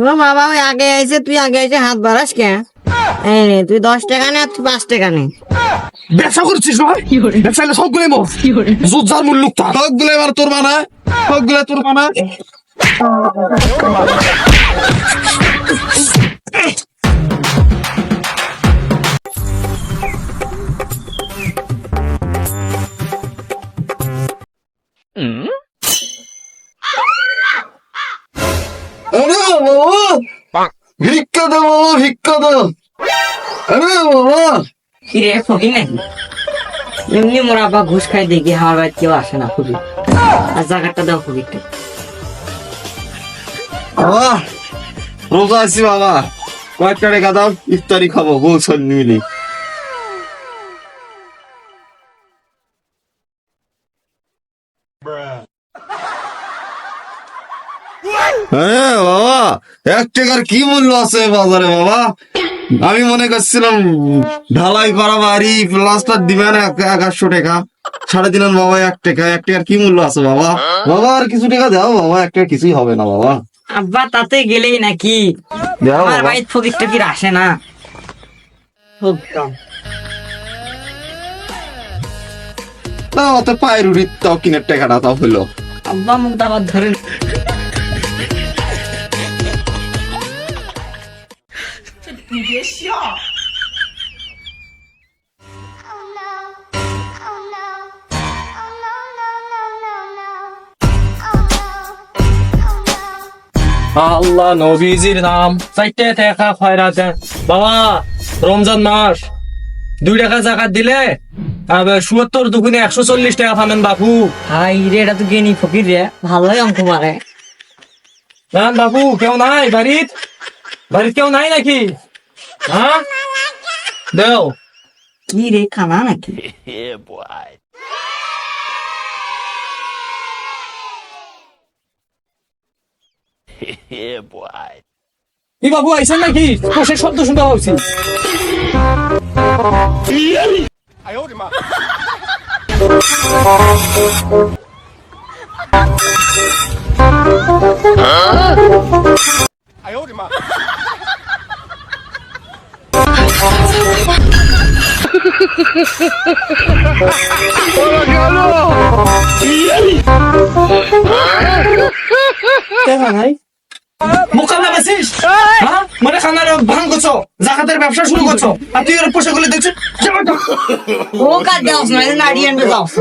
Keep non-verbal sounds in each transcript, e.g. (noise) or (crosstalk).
ও বাবা ওই আগে আইছে তুই আগে আইছে হাত বাড়াস কে? এই নে তুই দশ টাকা নে আর তুই পাঁচ টাকা নে। ব্যবসা করছিস ভাই? ব্যবসা হলে সবগুলোই মোর জোরদার মূল লোক সবগুলো এবার তোর মানা সবগুলো তোর মানা (laughs) আরে বাবা! ভিক্ষা দে বাবা ভিক্ষা দে। আরে বাবা! কি রে নাকি? এমনি মোর আব্বা ঘুষ খাই দেখি আমার বাড়ি কেউ আসে না ফকির। আর জায়গাটা দাও ফকিরটা। বাবা রোজা আছি বাবা। কয়েকটা রেখা দাও ইফতারি খাব বলছেন মিলি হ্যাঁ বাবা। এক টাকার কি মূল্য আছে বাজারে বাবা? আমি মনে করছিলাম ঢালাই করা বাড়ি প্লাস্টার দিবেন এক- এগারোশো টাকা। সাড়ে বাবা এক টাকা। এক টাকার কি মূল্য আছে বাবা? বাবা আর কিছু টাকা দাও বাবা। এক টাকা কিছুই হবে না বাবা। আব্বা তাতে গেলেই নাকি? আমার ফকির টকির আসে না? অত পায়ের উড়িত তাও কিনের টাকাটা তাও হইল আব্বা মুখ আবার ধরে Oh no. নবীজির নাম চারটে টাকা খয়রা দেন বাবা রমজান মাস দুই টাকা জাকাত দিলে সুয়াত্তর দুগুণে একশো চল্লিশ টাকা পাবেন বাপু হাই রে এটা তো গেনি ফকির রে ভালোই অঙ্ক মারে জান বাপু কেউ নাই বাড়িত বাড়িত কেউ নাই নাকি হ্যাঁ দেও কি রে খানা নাকি কি বাবু আইসেন নাকি কোষের শব্দ শুনতে পাচ্ছি নাই বেসিস হ্যাঁ? মানে খানার ভাঙ করছ জাকাতের ব্যবসা শুরু করছ। আর তুই ওর পোশাকগুলো দেখছিস? ও কাজ দেওয়াস না নাড়ি আনবে যাওস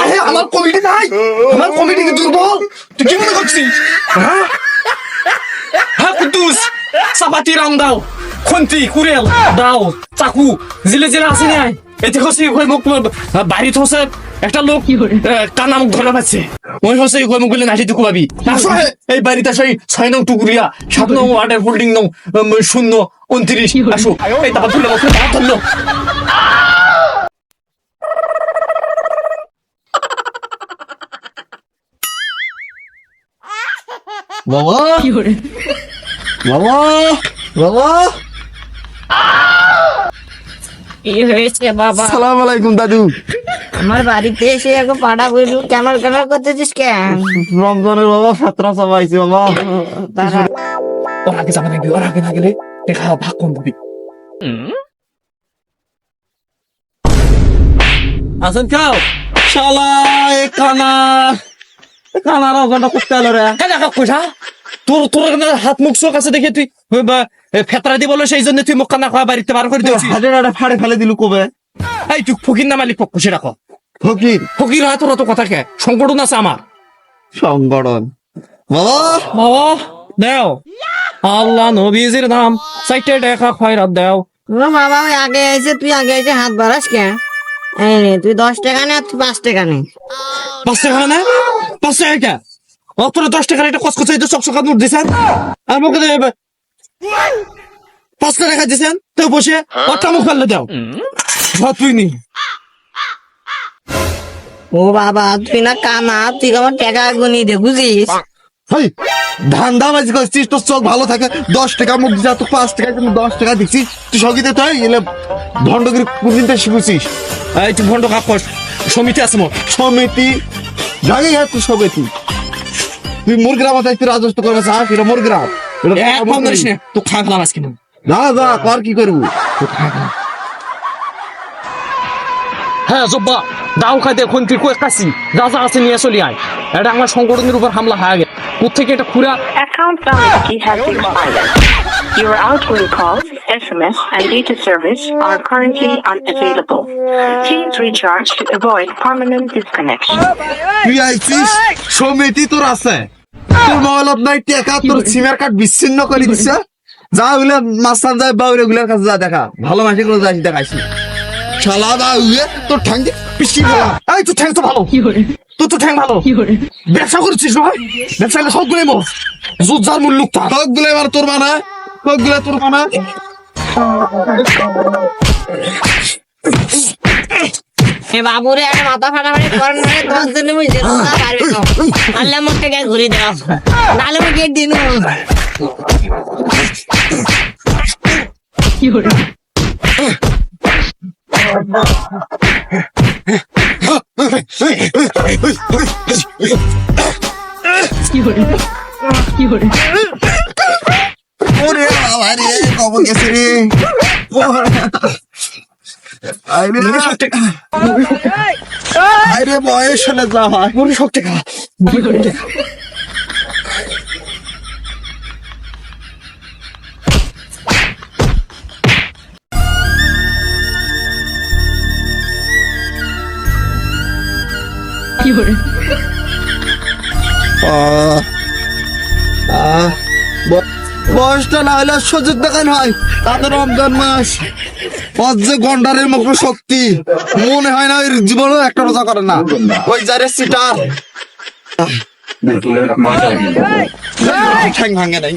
আরে আমার কমিটি নাই। আমার কমিটি কি দুর্বল? তুই কি মনে করছিস? হ্যাঁ? হ্যাঁ কুদ্দুস। রাম দাও। খন্তি কুরেল দাও। চাকু জিলে জিলে আসি নাই। এতে হচ্ছে কই মুখ বাড়িত হচ্ছে একটা লোক কানা মুখ ধরা পাচ্ছে? ওই হচ্ছে কই মুখ নাটি টুকু পাবি এই বাড়িতে সেই ছয় নং টুকুরিয়া সাত নং ওয়ার্ডের হোল্ডিং নং শূন্য উনত্রিশ। আসো এই তারপর তুলে বসে তারপর ধরলো। বাবা? বাবা? বাবা? কি হয়েছে বাবা? সালাম আলাইকুম দাদু। আমার বাড়িতে এসে এখন পাড়া বইলু কেমন কেমন করতেছিস কেন? রমজানের বাবা ফাতরা সবাইছে বাবা। ওর আগে যাবে নাকি ওর আগে না গেলে দেখা ভাগ কম পাবি আসেন খাও। শালা এ কানা কানার ওখানটা করতে এলো রে। কইসা তোর তোর হাত মুখ চোখ আছে দেখে তুই ফেতরা দি বলে সেই জন্য তুই মুখ কানা খাওয়া বাড়িতে বার করে দিয়েছিস। ফাড়ে ফেলে দিলু কবে? এই তুই ফকির না মালিক পক্ষ সেটা কর ফকির? ফকির হয় তোর অত কথা কে? সংগঠন আছে আমার। সংগঠন। বাবা! বাবা দেও। আল্লাহ নবীজির নাম চাইটে দেখা খয়রাত দেও। বাবা আগে এসে তুই আগে এসে হাত বাড়াস এই তুই দশ টাকা নে তুই পাঁচ টাকা নে। পাঁচ টাকা না? পাঁচ টাকা অত দশ টাকার একটা কসকস এই তো চকচকা নোট দিছেন? আর মুখে দেবে পাঁচটা টাকা দিছেন? তো বসে অট্টা মুখ ফেললে দাও। তুই নি। ও বাবা তুই না কানা তুই আমার টাকা গুনি দে বুঝিস? হাই ধান্দা বাজি করছিস তোর চোখ ভালো থাকে। দশ টাকা মুখ দিছা তো পাঁচ টাকা তুমি দশ টাকা দিচ্ছিস তুই সঙ্গীতে তাই এলে ভণ্ডগিরি কোনদিনটা শিখেছিস? এই তুই ভণ্ড কাকস সমিতি আছে মোর সমিতি জাগে হ্যাঁ তুই সমিতি তুই মুরগ্রাম আছে তুই রাজস্ব করবে চাস এটা ধরিস না তো ফেলাম আজকে না যা কর কি করব? হ্যাঁ জব্বা দাও খাই দেখুন তুই কই কাছি যা যা আছে নিয়ে চলি আয়। এটা আমার সংগঠনের উপর হামলা হয়ে গেছে। কোথেকে এটা খুঁড়া? Account validity has expired. Your outgoing calls, SMS, and data service are currently unavailable. Please recharge to avoid permanent disconnection. তুই আইছিস? সমিতি তোর আছে? তোর মোবাইলত নাই টাকা তোর সিমের কার্ড বিচ্ছিন্ন করে দিছে। যা ওগুলা মাস্তান যায় বা ওগুলার কাছে যা দেখা। ভালো মাসে গুলো যাই দেখাইছি শালা দা উয়ে তোর ঠ্যাং পিছি ফেলা এই তো ঠ্যাং তো ভালো। তোর তো ঠ্যাং ভালো। ব্যবসা করছিস নয় ব্যবসা হলে সবগুলো মোর। জোর যার মূল লোক থাক। গুলো এবার তোর বানা ককগুলো তোর বানা এ বাবুরে একটা মাথা ফাটাফাটি করেন মানে তোমার জন্য মুই যেতে না পারবে না আল্লাহ মুখটা গে ঘুরি দাও নাহলে মুই গেট দিন ওরে বাবা রে। কবে গেছে রে আইরে আইরে বয়স হলে যা হয়। মরি শক্তি খা। আহ, আহ, ব- বয়সটা না হলে সুযোগ দোকান হয়। তাদের রমজান মাস। ওর যে গন্ডারের মুখ শক্তি। মনে হয় না এর জীবনে একটা রোজা করে না। ওই যারে সিটার। ঠ্যাং ভাঙে নাই